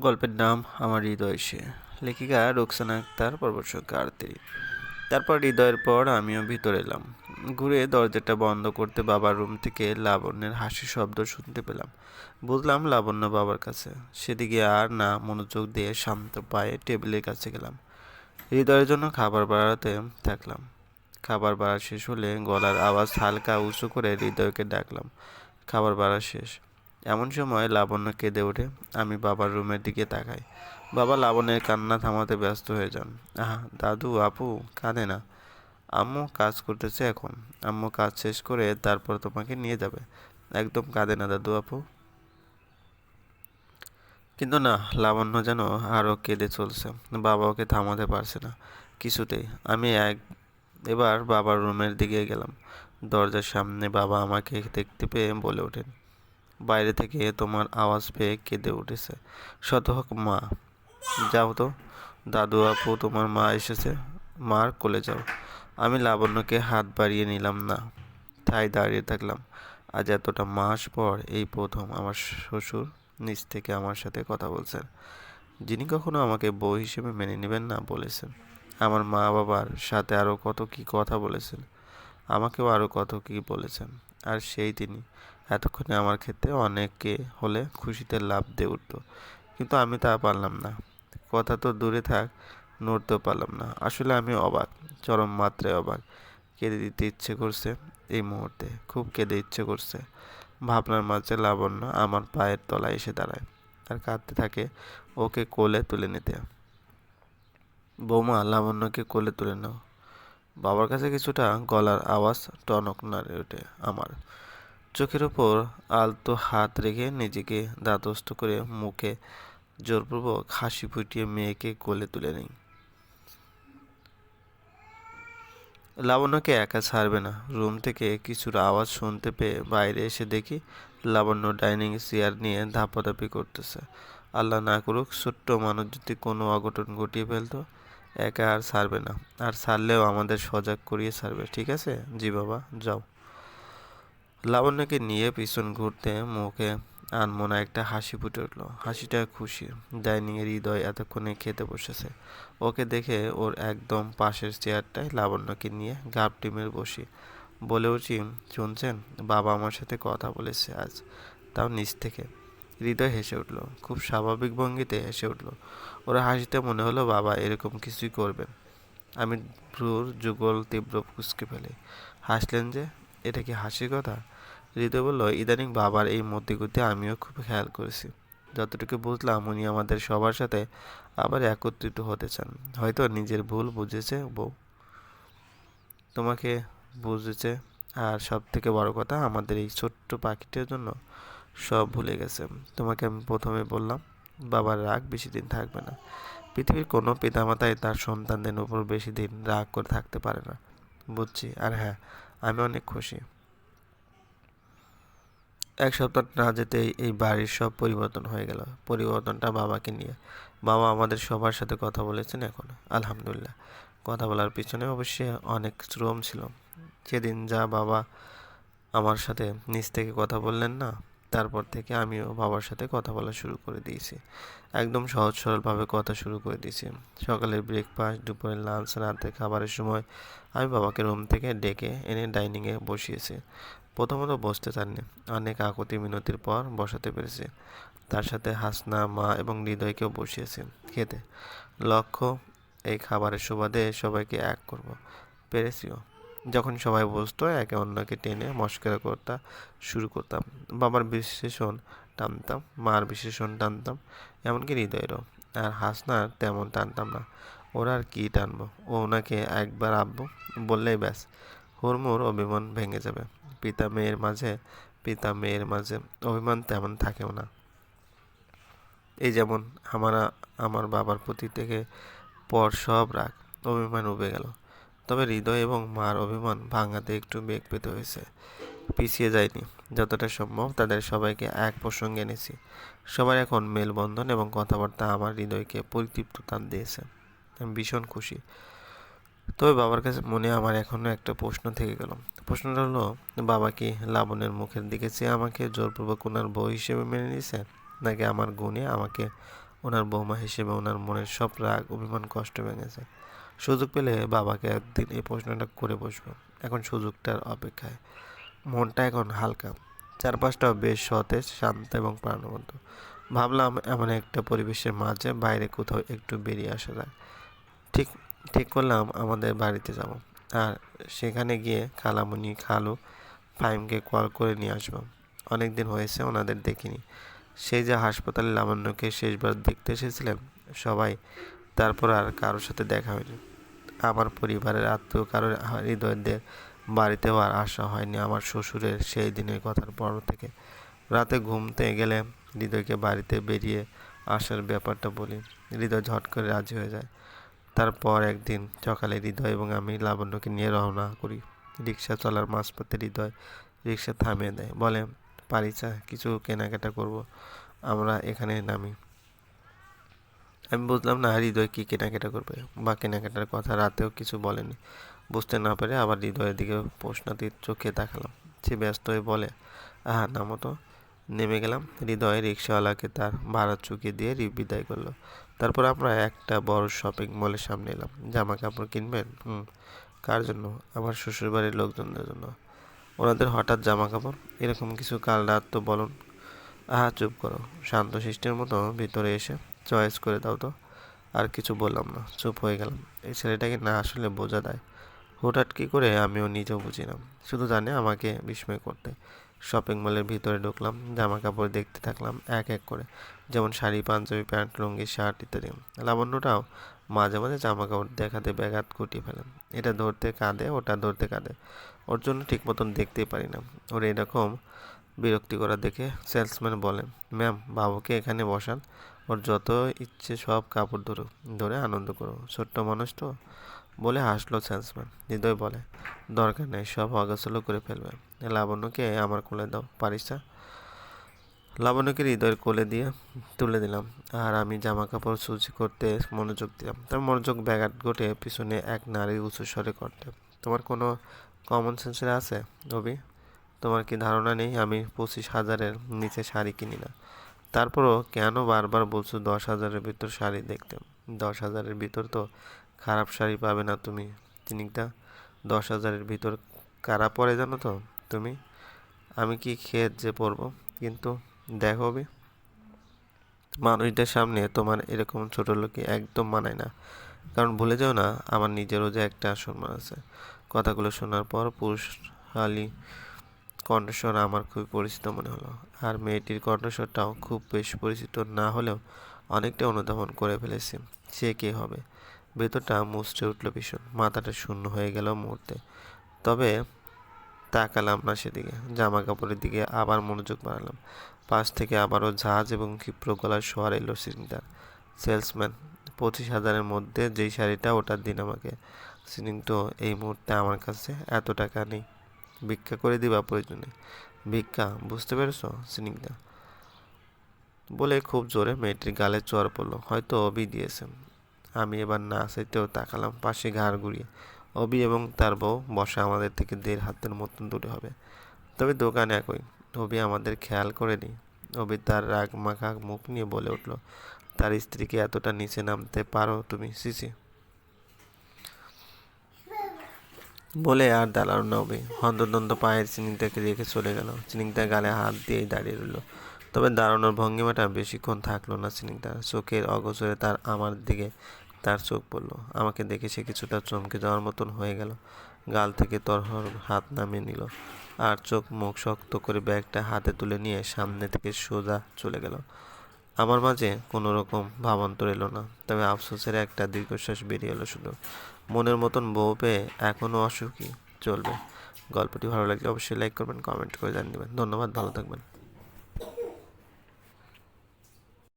গল্পের নাম আমার হৃদয় সে। লেখিকা রোকসানা আক্তার পর্বশঙ্কা আরতি তারপর হৃদয়ের পর আমিও ভিতরে এলাম। ঘুরে দরজাটা বন্ধ করতে বাবার রুম থেকে লাবণ্যের হাসি শব্দ শুনতে পেলাম। বুঝলাম লাবণ্য বাবার কাছে। সেদিকে আর না মনোযোগ দিয়ে শান্ত পায়ে টেবিলের কাছে গেলাম। হৃদয়ের জন্য খাবার বাড়াতে থাকলাম। খাবার বাড়া শেষ হলে গলার আওয়াজ হালকা উঁচু করে হৃদয়কে ডাকলাম। খাবার বাড়া শেষ। এমন সময় লাবণ্য কেঁদে ওঠে, আমি বাবার রুমের দিকে তাকাই। বাবা লাবণ্যের কান্না থামাতে ব্যস্ত হয়ে যান। আহা, দাদু, আপু, কাঁদে না। আম্মু কাজ করতেছে এখন। আম্মু কাজ শেষ করে তারপর তোমাকে নিয়ে যাবে। একদম কাঁদে না, দাদু, আপু? কিন্তু না, লাবণ্য যেন আরও কেঁদে চলছে। বাবা ওকে থামাতে পারছে না। কিছুতেই, আমি এক, এবার বাবার রুমের দিকে গেলাম। দরজার সামনে বাবা আমাকে দেখতে পেয়ে বলে ওঠেন। বাইরে থেকে তোমার আওয়াজ পেয়ে কেঁদে উঠেছে। শত হোক, মা। যাও তো। দাদু আপু, তোমার মা এসেছে। মার কোলে যাও। আমি লাবণ্যকে হাত বাড়িয়ে নিলাম না। তাই দাঁড়িয়ে থাকলাম। আজ এতটা মাস পর এই প্রথম আমার শ্বশুর নিজ থেকে আমার সাথে কথা বলছেন। যিনি কখনো আমাকে বউ হিসেবে মেনে নেবেন না বলেছেন। আমার মা বাবার সাথে আরও কত কি কথা বলেছেন। আমাকেও আরও কত কি বলেছেন। আর সেই তিনি এতক্ষণে আমার ক্ষেত্রে অনেকে হলে খুশিতে লাভ দিয়ে উঠত। কিন্তু আমি তা পারলাম না। কথা তো দূরে থাক, নড়তেও পারলাম না। আসলে আমি অবাক, চরম মাত্রায় অবাক। কেঁদে দিতে ইচ্ছে করছে এই মুহূর্তে, খুব কেঁদে ইচ্ছে করছে। ভাবনার মাঝে লাবণ্য আমার পায়ের তলায় এসে দাঁড়ায়। আর কাঁদতে থাকে ওকে কোলে তুলে নিতে। বৌমা, লাবণ্যকে কোলে তুলে নাও। বাবার কাছে কিছুটা গলার আওয়াজ টনক নাড়ে ওঠে আমার। চোখের ওপর আলতো হাত রেখে নিজেকে দাঁতস্থ করে মুখে জোরপূর্বক হাসি ফুটিয়ে মেয়েকে কোলে তুলে নেই লাবণ্যকে একা ছাড়বে না। রুম থেকে কিছুর আওয়াজ শুনতে পেয়ে বাইরে এসে দেখি লাবণ্য ডাইনিং চেয়ার নিয়ে ধাপাধাপি করতেছে। আল্লাহ না করুক, ছোট্ট মানুষ যদি কোনো অঘটন ঘটিয়ে ফেলতো, একা আর ছাড়বে না। আর ছাড়লেও আমাদের সজাগ করিয়ে ছাড়বে, ঠিক আছে? জি বাবা, যাও। লাবণ্যকে নিয়ে পিছন ঘুরতে মুখে আনমোনা একটা হাসি ফুটে উঠল। হাসিটা খুশি। ডাইনিংয়ের হৃদয় এতক্ষণে খেতে বসেছে। ওকে দেখে ওর একদম পাশের চেয়ারটায় লাবণ্যকে নিয়ে গাপ টিমের বসি। বলে উঠি, শুনছেন? বাবা আমার সাথে কথা বলেছে আজ। তাও নিচ থেকে। হৃদয় হেসে উঠল। খুব স্বাভাবিক ভঙ্গিতে হেসে উঠল। ওরা হাসিতে মনে হলো, বাবা, এরকম কিছুই করবেন। আমি ভ্রুর যুগল তীব্র কুচকে ফেলে। হাসলেন যে, এটা কি হাসির কথা? হৃদয় বলল, ইদানিং বাবার এই মতিগতি আমিও খুব খেয়াল করেছি। যতটুকু বুঝলাম, উনি আমাদের সবার সাথে আবার একত্রিত হতে চান। হয়তো নিজের ভুল বুঝেছে বউ। তোমাকে বুঝেছে। আর সব থেকে বড় কথা, আমাদের এই ছোট্ট পাখিটার জন্য সব ভুলে গেছে। তোমাকে আমি প্রথমে বললাম, বাবার রাগ বেশি দিন থাকবে না। পৃথিবীর কোনো পিতামাতাই তার সন্তানদের উপর বেশি দিন রাগ করে থাকতে পারে না। বুঝছি, আর হ্যাঁ আমি অনেক খুশি। এক সপ্তাহ না যেতেই এই বাড়ির সব পরিবর্তন হয়ে গেল। পরিবর্তনটা বাবাকে নিয়ে। বাবা আমাদের সবার সাথে কথা বলেছেন এখন, আলহামদুলিল্লাহ। কথা বলার পিছনে অবশ্যই অনেক শ্রম ছিল। সেদিন যা বাবা আমার সাথে নিজ থেকে কথা বললেন না তারপর থেকে আমিও বাবার সাথে কথা বলা শুরু করে দিয়েছি। একদম সহজ সরলভাবে কথা শুরু করে দিয়েছি। সকালের ব্রেকফাস্ট দুপুরের লাঞ্চ রাতের খাবারের সময় আমি বাবাকে রুম থেকে ডেকে এনে ডাইনিংয়ে বসিয়েছি। প্রথমত বসতে চাননি। অনেক আকুতি মিনতির পর বসাতে পেরেছি। তার সাথে হাসনা, মা এবং হৃদয়কেও বসিয়েছি খেতে। লক্ষ্য, এই খাবারের সুবাদে সবাইকে এক করব। পেরেছিও। যখন সবাই বসতো, একে অন্যকে টেনে মস্করা করতা, শুরু করতাম। বাবার বিশেষণ টানতাম, মার বিশেষণ টানতাম, এমনকি হৃদয়েরও। আর হাসনার তেমন টানতাম না। ওরা আর কী টানবো? ও ওনাকে একবার আব্বু বললেই ব্যাস, হুড়মুড় অভিমান ভেঙে যাবে। পিতা মেয়ের মাঝে, পিতা মেয়ের মাঝে অভিমান তেমন থাকেও না। এই যেমন, আমরা, আমার বাবার প্রতি থেকে পর সব রাগ, অভিমান উবে গেল। তবে হৃদয় এবং মার অভিমান ভাঙাতে একটু বেগ পেতে হয়েছে। পিছিয়ে যায়নি। যতটা সম্ভব তাদের সবাইকে এক প্রসঙ্গে এনেছি। সবার এখন মেলবন্ধন এবং কথাবার্তা আমার হৃদয়কে পরিতৃপ্ত দিয়েছে। আমি ভীষণ খুশি। তবে বাবার কাছে মনে আমার এখনও একটা প্রশ্ন থেকে গেল। প্রশ্নটা হলো, বাবা কি লাবণের মুখের দিকে চেয়ে আমাকে জোরপূর্বক ওনার বউ হিসেবে মেনে নিয়েছে? নাকি আমার গুণে আমাকে ওনার বৌমা হিসেবে ওনার মনের সব রাগ, অভিমান, কষ্ট ভেঙেছে? সুযোগ পেলে বাবাকে একদিন এই প্রশ্নটা করে বসবো। এখন সুযোগটার অপেক্ষায়। মনটা এখন হালকা। চারপাশটাও বেশ সতেজ, শান্ত এবং প্রাণবন্ত। ভাবলাম এমন একটা পরিবেশের মাঝে বাইরে কোথাও একটু বেরিয়ে আসা যায় ঠিক ঠিক করলাম আমাদের বাড়িতে যাব। আর সেখানে গিয়ে খালামুনি, খালু ফাইমকে কল করে নিয়ে আসব। অনেক দিন হয়েছে ওনাদের দেখিনি। সেই যে হাসপাতালে লাবণ্যকে শেষবার দেখতে এসেছিলেন, সবাই তারপর আর কারোর সাথে দেখা হয়নি। আমার পরিবারের আত্মীয় কারোর হৃদয়দের বাড়িতেও আর আসা হয়নি আমার শ্বশুরের সেই দিনের কথার পর থেকে। রাতে ঘুমতে গেলে হৃদয়কে বাড়িতে বেরিয়ে আসার ব্যাপারটা বলি। হৃদয় ঝট করে রাজি হয়ে যায়। তারপর একদিন সকালে হৃদয় এবং আমি লাবণ্যকে নিয়ে রওনা করি। রিক্সা চলার মাঝপথে হৃদয় রিক্সা থামিয়ে দেয়। বলে, পারিচা, কিছু কেনাকাটা করব। আমরা এখানে নামি। আমি বুঝলাম না হৃদয় কী কেনাকাটা করবে বা কেনাকাটার কথা রাতেও কিছু বলেনি। বুঝতে না পেরে আবার হৃদয়ের দিকে প্রশ্নাতীত চোখে তাকালাম। সে ব্যস্ত হয়ে বলে, আহা, নামো তো। নেমে গেলাম। হৃদয় রিক্সাওয়ালাকে তার ভাড়া চুকিয়ে দিয়ে বিদায় করল। তারপর আমরা একটা বড় শপিং মলের সামনে এলাম। জামা কাপড় কিনবেন? হুম। কার জন্য? আমার শ্বশুরবাড়ির লোকজনদের জন্য। ওনাদের হঠাৎ জামা কাপড় এরকম কিছু কাল রাত তো বলুন। আহা, চুপ করো। শান্ত সৃষ্টির মতো ভিতরে এসে চয়েস করে দাও তো। আর কিছু বললাম না, চুপ হয়ে গেলাম। এই ছেলেটাকে না আসলে বোঝা দেয় হঠাৎ কী করে আমিও নিজেও বুঝিলাম শুধু জানে আমাকে বিস্ময় করতে। শপিং মলের ভিতরে ঢুকলাম, জামা কাপড় দেখতে থাকলাম এক এক করে। যেমন শাড়ি, পাঞ্জাবি, প্যান্ট, লুঙ্গি, শার্ট ইত্যাদি। লাবণ্যটাও মাঝে মাঝে জামা কাপড় দেখাতে ব্যাঘাত কুটিয়ে ফেলেন এটা ধরতে কাঁদে, ওটা ধরতে কাঁদে। ওর জন্য ঠিক মতন দেখতেই পারি না। ওর এরকম বিরক্তি করা দেখে সেলসম্যান বলেন ম্যাম, বাবুকে এখানে বসান। ওর যত ইচ্ছে সব কাপড় ধরো, ধরে আনন্দ করো। ছোট্ট মানুষ তো, বলে হাসলো সেলসম্যান হৃদয় বলে, দরকার নেই, সব অগাছলো করে ফেলবে। লাবণ্যকে আমার কোলে দাও, পারিস লাবণ্যকে হৃদয়ের কোলে দিয়ে তুলে দিলাম। আর আমি জামা কাপড় সুচি করতে মনোযোগ দিলাম। তার মনোযোগ ব্যাঘাত ঘটে পিছনে এক নারী উঁচু স্বরে করতে, তোমার কোনো কমন সেন্সের আছে রবি তোমার কি ধারণা নেই আমি পঁচিশ হাজারের নিচে শাড়ি কিনি না? তারপরও কেন বারবার বলছো দশ হাজারের ভিতর শাড়ি দেখতে? দশ হাজারের ভিতর তো খারাপ শাড়ি পাবে না তুমি চিনিকটা দশ হাজারের ভিতর কারা পরে জানো তো তুমি? আমি কি খেত যে পরবো? কিন্তু দেখো মানুষদের সামনে তোমার এরকম ছোট লোকে একদম মানায় না। কারণ ভুলে যাও না, আমার নিজেরও যে একটা সম্মান আছে। কথাগুলো শোনার পর পুরুষ হালি কণ্ঠস্বর আমার খুবই পরিচিত মনে হলো। আর মেয়েটির কণ্ঠস্বরটাও খুব বেশ পরিচিত না হলেও অনেকটা অনুধাবন করে ফেলেছি, সে কে হবে? ভেতরটা মুচড়ে উঠল ভীষণ, মাথাটা শূন্য হয়ে গেল মুহূর্তে। তবে তাকালাম না সেদিকে জামা কাপড়ের দিকে আবার মনোযোগ বাড়ালাম। পাশ থেকে আবারও জাহাজ এবং ক্ষিপ্র গলার শোয়ার এলো সিনিংটার সেলসম্যান, পঁচিশ হাজারের মধ্যে যেই শাড়িটা ওটার দিন আমাকে। সিনিং তো এই মুহূর্তে আমার কাছে এত টাকা নেই। ভিক্ষা করে দিবা প্রয়োজনে। ভিক্ষা, বুঝতে পেরেছ? সিনিংটা বলে খুব জোরে মেয়েটির গালে চর পড়ল। হয়তো অবি দিয়েছেন আমি এবার না চাইতেও তাকালাম পাশে ঘাড় ঘুরিয়ে। অবি এবং তার বউ বসা আমাদের থেকে দেড় হাতের মতন দূরে হবে। তবে দোকান একই। অবি আমাদের খেয়াল করেনি অবি তার রাগ মাখা মুখ নিয়ে বলে উঠল, তার স্ত্রীকে এতটা নিচে নামতে পারো তুমি? সিসি। বলে আর দাঁড়াল না অবি হন্তদন্ত পায়ের চিনিংটাকে রেখে চলে গেল। চিনিংটা গালে হাত দিয়েই দাঁড়িয়ে রইল। তবে দাঁড়ানোর ভঙ্গিমাটা বেশিক্ষণ থাকল না চিনিংটা। চোখের অগোচরে তার আমার দিকে তার চোখ পড়ল। আমাকে দেখে সে কিছুটা চমকে যাওয়ার মতন হয়ে গেল। গাল থেকে তরহর হাত নামিয়ে নিল আর চোখ মুখ শক্ত করে ব্যাগটা হাতে তুলে নিয়ে সামনে থেকে সোজা চলে গেল। আমার মাঝে কোনো রকম ভাবান্তর এলো না, তবে আফসোসের একটা দীর্ঘশ্বাস বেরিয়ে এলো শুধু। মনের মতন বউ পেয়ে এখনও অসুখী চলবে। গল্পটি ভালো লাগলে অবশ্যই লাইক করবেন কমেন্ট করে জানিয়ে দেবেন। ধন্যবাদ, ভালো থাকবেন।